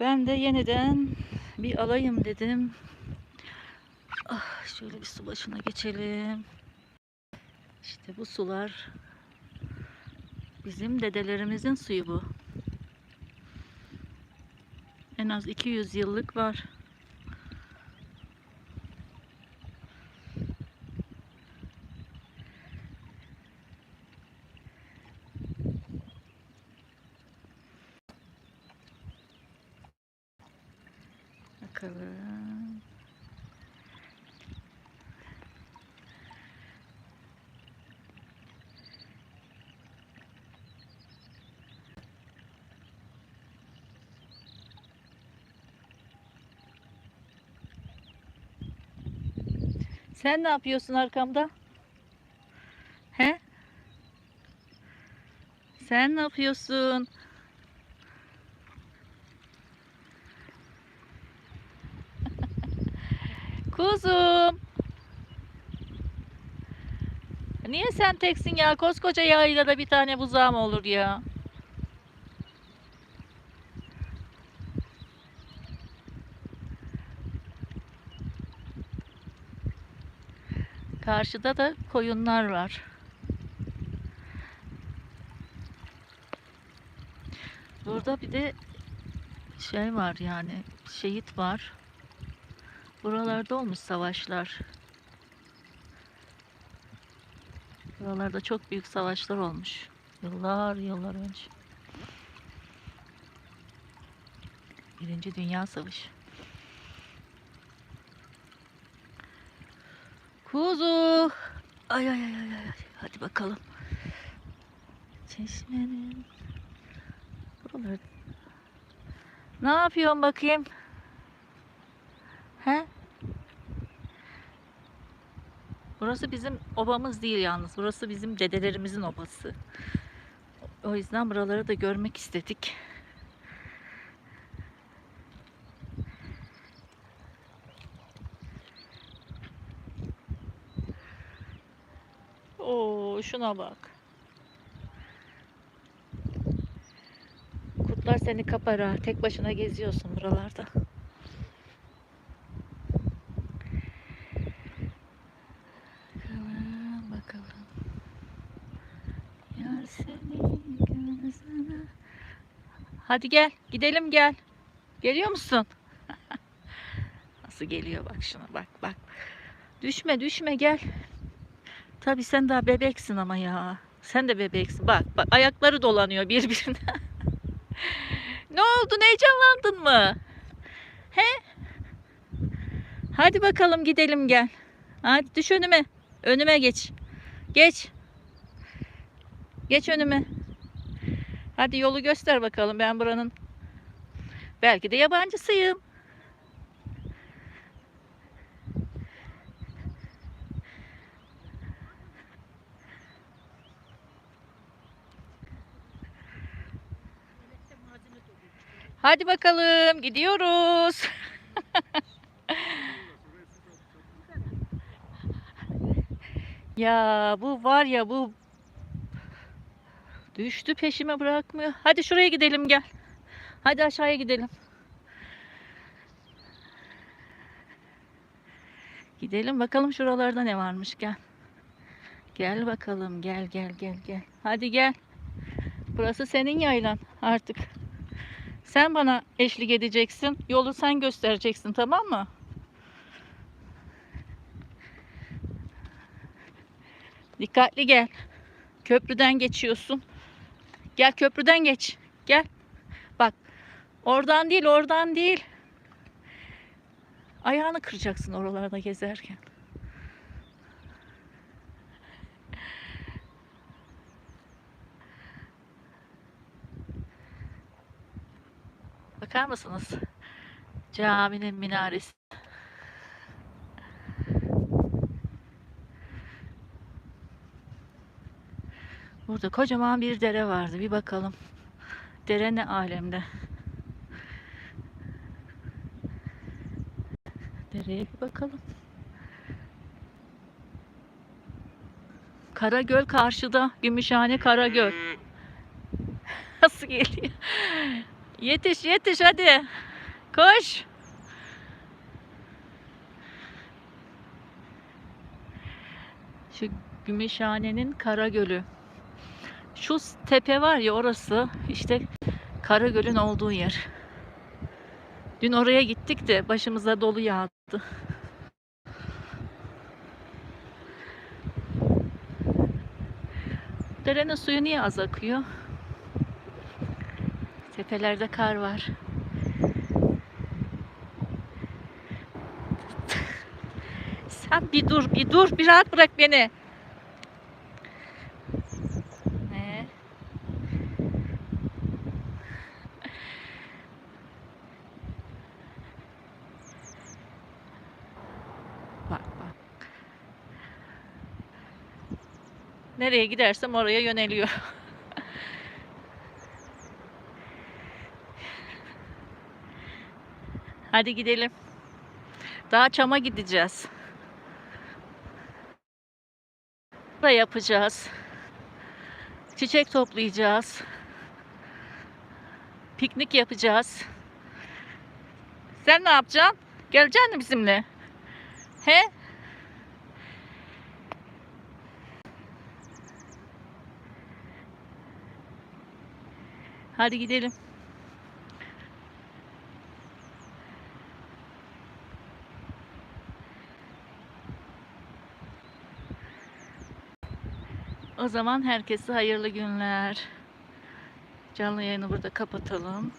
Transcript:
Ben de yeniden bir alayım dedim. Ah, şöyle bir su başına geçelim. İşte bu sular bizim dedelerimizin suyu bu. En az 200 yıllık var. Bakalım. Sen ne yapıyorsun arkamda? He? Sen ne yapıyorsun? Kuzum. Niye sen teksin ya? Koskoca yaylada bir tane buzağı olur ya? Karşıda da koyunlar var. Burada bir de şey var yani şehit var. Buralarda olmuş savaşlar. Buralarda çok büyük savaşlar olmuş. Yıllar yıllar önce. Birinci Dünya Savaşı. Kuzu. Ay ay ay ay ay. Hadi bakalım. Çeşmenin. Buralar. Ne yapıyorsun bakayım? He? Burası bizim obamız değil yalnız. Burası bizim dedelerimizin obası. O yüzden buraları da görmek istedik. Oo, şuna bak. Kurtlar seni kapar ha. Tek başına geziyorsun buralarda. Bakalım, bakalım. Yar seni gözüne. Hadi gel, gidelim gel. Geliyor musun? Nasıl geliyor bak şuna bak bak. Düşme düşme gel. Tabii sen daha bebeksin ama ya. Sen de bebeksin. Bak bak ayakları dolanıyor birbirine. ne oldu? Heyecanlandın mı? He? Hadi bakalım gidelim gel. Hadi düş önüme. Önüme geç. Geç. Geç önüme. Hadi yolu göster bakalım. Ben buranın belki de yabancısıyım. Hadi bakalım gidiyoruz. ya bu var ya bu düştü peşime bırakmıyor. Hadi şuraya gidelim gel. Hadi aşağıya gidelim. Gidelim bakalım şuralarda ne varmış gel. Gel bakalım gel gel gel gel. Hadi gel. Burası senin yaylan artık. Sen bana eşlik edeceksin. Yolu sen göstereceksin tamam mı? Dikkatli gel. Köprüden geçiyorsun. Gel köprüden geç. Gel. Bak. Oradan değil, oradan değil. Ayağını kıracaksın oralarda gezerken. Bakar mısınız? Caminin minaresi. Burada kocaman bir dere vardı. Bir bakalım. Dere ne alemde? Dereye bir bakalım. Karagöl karşıda. Gümüşhane Karagöl. Nasıl geliyor? Yetiş yetiş hadi. Koş. Şu Gümüşhane'nin Karagölü. Şu tepe var ya orası işte Karagöl'ün olduğu yer. Dün oraya gittik de başımıza dolu yağdı. Derenin suyu niye az akıyor? Tepelerde kar var. Sen bir dur, bir dur, bir rahat bırak beni. Ne? Bak bak. Nereye gidersem oraya yöneliyor. Hadi gidelim. Daha çama gideceğiz. Da yapacağız. Çiçek toplayacağız. Piknik yapacağız. Sen ne yapacaksın? Geleceksin mi bizimle? He? Hadi gidelim. O zaman herkese hayırlı günler. Canlı yayını burada kapatalım.